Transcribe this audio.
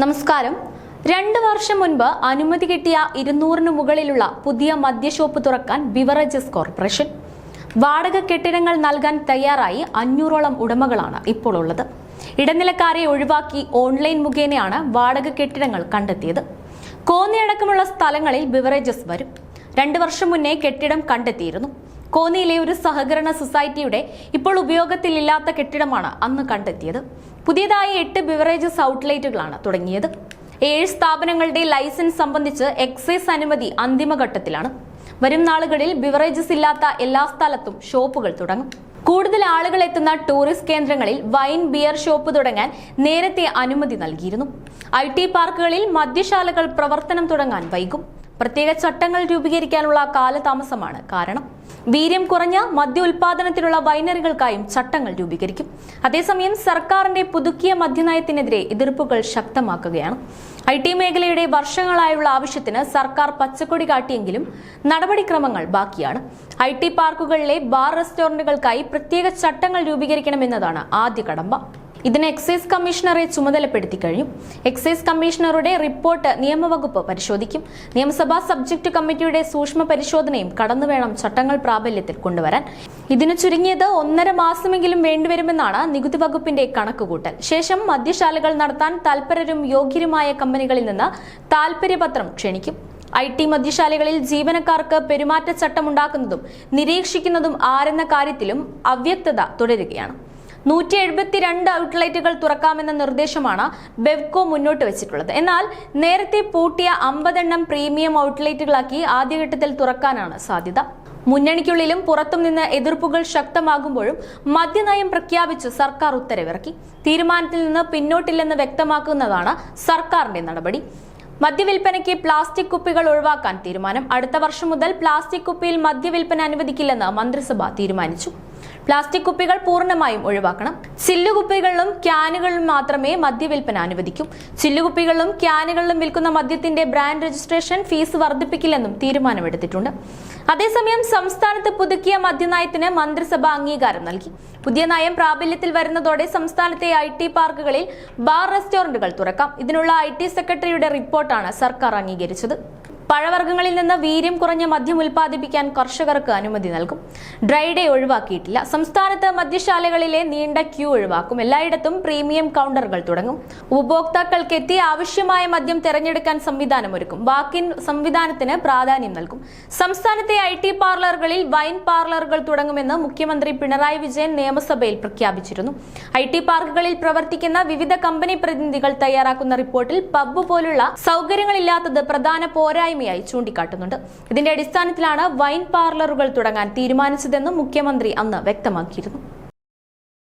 നമസ്കാരം. രണ്ട് വർഷം മുൻപ് അനുമതി കിട്ടിയ ഇരുന്നൂറിന് മുകളിലുള്ള പുതിയ മദ്യഷോപ്പ് തുറക്കാൻ ബിവറേജസ് കോർപ്പറേഷൻ. വാടക കെട്ടിടങ്ങൾ നൽകാൻ തയ്യാറായി അഞ്ഞൂറോളം ഉടമകളാണ് ഇപ്പോൾ ഉള്ളത്. ഇടനിലക്കാരെ ഒഴിവാക്കി ഓൺലൈൻ മുഖേനയാണ് വാടക കെട്ടിടങ്ങൾ കണ്ടെത്തിയത്. കോന്നിയടക്കമുള്ള സ്ഥലങ്ങളിൽ ബിവറേജസ് വരും. രണ്ട് വർഷം മുന്നേ കെട്ടിടം കണ്ടെത്തിയിരുന്നു. കോന്നിയിലെ ഒരു സഹകരണ സൊസൈറ്റിയുടെ ഇപ്പോൾ ഉപയോഗത്തിലില്ലാത്ത കെട്ടിടമാണ് അന്ന് കണ്ടെത്തിയത്. പുതിയതായി എട്ട് ബിവറേജസ് ഔട്ട്ലെറ്റുകളാണ് തുടങ്ങിയത്. ഏഴ് സ്ഥാപനങ്ങളുടെ ലൈസൻസ് സംബന്ധിച്ച് എക്സൈസ് അനുമതി അന്തിമഘട്ടത്തിലാണ്. വരും നാളുകളിൽ ബിവറേജസ് ഇല്ലാത്ത എല്ലാ സ്ഥലത്തും ഷോപ്പുകൾ തുടങ്ങും. കൂടുതൽ ആളുകൾ എത്തുന്ന ടൂറിസ്റ്റ് കേന്ദ്രങ്ങളിൽ വൈൻ ബിയർ ഷോപ്പ് തുടങ്ങാൻ നേരത്തെ അനുമതി നൽകിയിരുന്നു. ഐ ടി പാർക്കുകളിൽ മദ്യശാലകൾ പ്രവർത്തനം തുടങ്ങാൻ വൈകും. പ്രത്യേക ചട്ടങ്ങൾ രൂപീകരിക്കാനുള്ള കാലതാമസമാണ് കാരണം വീര്യം കുറഞ്ഞ മദ്യ ഉൽപാദനത്തിനുള്ള വൈനറികൾക്കായും ചട്ടങ്ങൾ രൂപീകരിക്കും. അതേസമയം സർക്കാരിന്റെ പുതുക്കിയ മദ്യനയത്തിനെതിരെ എതിർപ്പുകൾ ശക്തമാക്കുകയാണ്. ഐ ടി മേഖലയുടെ വർഷങ്ങളായുള്ള ആവശ്യത്തിന് സർക്കാർ പച്ചക്കൊടി കാട്ടിയെങ്കിലും നടപടിക്രമങ്ങൾ ബാക്കിയാണ്. ഐ ടി പാർക്കുകളിലെ ബാർ റെസ്റ്റോറന്റുകൾക്കായി പ്രത്യേക ചട്ടങ്ങൾ രൂപീകരിക്കണമെന്നതാണ് ആദ്യ കടമ്പ. ഇതിന് എക്സൈസ് കമ്മീഷണറെ ചുമതലപ്പെടുത്തി കഴിഞ്ഞു. എക്സൈസ് കമ്മീഷണറുടെ റിപ്പോർട്ട് നിയമവകുപ്പ് പരിശോധിക്കും. നിയമസഭാ സബ്ജക്ട് കമ്മിറ്റിയുടെ സൂക്ഷ്മ പരിശോധനയും കടന്നുവേണം ചട്ടങ്ങൾ പ്രാബല്യത്തിൽ കൊണ്ടുവരാൻ. ഇതിന് ചുരുങ്ങിയത് ഒന്നര മാസമെങ്കിലും വേണ്ടിവരുമെന്നാണ് നികുതി വകുപ്പിന്റെ കണക്കുകൂട്ടൽ. ശേഷം മദ്യശാലകൾ നടത്താൻ തൽപരരും യോഗ്യരുമായ കമ്പനികളിൽ നിന്ന് താൽപര്യപത്രം ക്ഷണിക്കും. ഐ ടി മദ്യശാലകളിൽ ജീവനക്കാർക്ക് പെരുമാറ്റച്ചട്ടമുണ്ടാക്കുന്നതും നിരീക്ഷിക്കുന്നതും ആരെന്ന കാര്യത്തിലും അവ്യക്തത തുടരുകയാണ്. നൂറ്റി എഴുപത്തിരണ്ട് ഔട്ട്ലെറ്റുകൾ തുറക്കാമെന്ന നിർദ്ദേശമാണ് ബെവ്കോ മുന്നോട്ട് വെച്ചിട്ടുള്ളത്. എന്നാൽ നേരത്തെ പൂട്ടിയ അമ്പതെണ്ണം പ്രീമിയം ഔട്ട്ലെറ്റുകളാക്കി ആദ്യഘട്ടത്തിൽ തുറക്കാനാണ് സാധ്യത. മുന്നണിക്കുള്ളിലും പുറത്തും നിന്ന് എതിർപ്പുകൾ ശക്തമാകുമ്പോഴും മദ്യനയം പ്രഖ്യാപിച്ച് സർക്കാർ ഉത്തരവിറക്കി. തീരുമാനത്തിൽ നിന്ന് പിന്നോട്ടില്ലെന്ന് വ്യക്തമാക്കുന്നതാണ് സർക്കാരിന്റെ നടപടി. മദ്യവിൽപ്പനയ്ക്ക് പ്ലാസ്റ്റിക് കുപ്പികൾ ഒഴിവാക്കാൻ തീരുമാനം. അടുത്ത വർഷം മുതൽ പ്ലാസ്റ്റിക് കുപ്പിയിൽ മദ്യവിൽപ്പന അനുവദിക്കില്ലെന്ന് മന്ത്രിസഭ തീരുമാനിച്ചു. പ്ലാസ്റ്റിക് കുപ്പികൾ പൂർണമായും ഒഴിവാക്കണം. ചില്ലുകുപ്പികളിലും ക്യാനുകളിലും മാത്രമേ മദ്യവിൽപ്പന അനുവദിക്കൂ. ചില്ലുകുപ്പികളിലും ക്യാനുകളിലും വിൽക്കുന്ന മദ്യത്തിന്റെ ബ്രാൻഡ് രജിസ്ട്രേഷൻ ഫീസ് വർദ്ധിപ്പിക്കില്ലെന്നും തീരുമാനമെടുത്തിട്ടുണ്ട്. അതേസമയം സംസ്ഥാനത്ത് പുതുക്കിയ മദ്യനയത്തിന് മന്ത്രിസഭ അംഗീകാരം നൽകി. പുതിയ നയം പ്രാബല്യത്തിൽ വരുന്നതോടെ സംസ്ഥാനത്തെ ഐ ടി പാർക്കുകളിൽ ബാർ റെസ്റ്റോറന്റുകൾ തുറക്കാം. ഇതിനുള്ള ഐ ടി സെക്രട്ടറിയുടെ റിപ്പോർട്ടാണ് സർക്കാർ അംഗീകരിച്ചത്. പഴവർഗങ്ങളിൽ നിന്ന് വീര്യം കുറഞ്ഞ മദ്യം ഉൽപ്പാദിപ്പിക്കാൻ കർഷകർക്ക് അനുമതി നൽകും. ഡ്രൈ ഡേ ഒഴിവാക്കിയിട്ടില്ല. സംസ്ഥാനത്ത് മദ്യശാലകളിലെ നീണ്ട ക്യൂ ഒഴിവാക്കും. എല്ലായിടത്തും പ്രീമിയം കൗണ്ടറുകൾ തുടങ്ങും. ഉപഭോക്താക്കൾക്ക് എത്തി ആവശ്യമായ മദ്യം തിരഞ്ഞെടുക്കാൻ സംവിധാനമൊരുക്കും. വാക്കിൻ സംവിധാനത്തിന് പ്രാധാന്യം നൽകും. സംസ്ഥാനത്തെ ഐ ടി പാർലറുകളിൽ വൈൻ പാർലറുകൾ തുടങ്ങുമെന്ന് മുഖ്യമന്ത്രി പിണറായി വിജയൻ നിയമസഭയിൽ പ്രഖ്യാപിച്ചിരുന്നു. ഐ ടി പാർക്കുകളിൽ പ്രവർത്തിക്കുന്ന വിവിധ കമ്പനി പ്രതിനിധികൾ തയ്യാറാക്കുന്ന റിപ്പോർട്ടിൽ പബ്ബ് പോലുള്ള സൗകര്യങ്ങളില്ലാത്തത് പ്രധാന പോരായ്മയായി ചൂണ്ടിക്കാട്ടുന്നുണ്ട്. ഇതിന്റെ അടിസ്ഥാനത്തിലാണ് വൈൻ പാർലറുകൾ തുടങ്ങാൻ തീരുമാനിച്ചതെന്നും മുഖ്യമന്ത്രി അന്ന് വ്യക്തമാക്കിയിരുന്നു.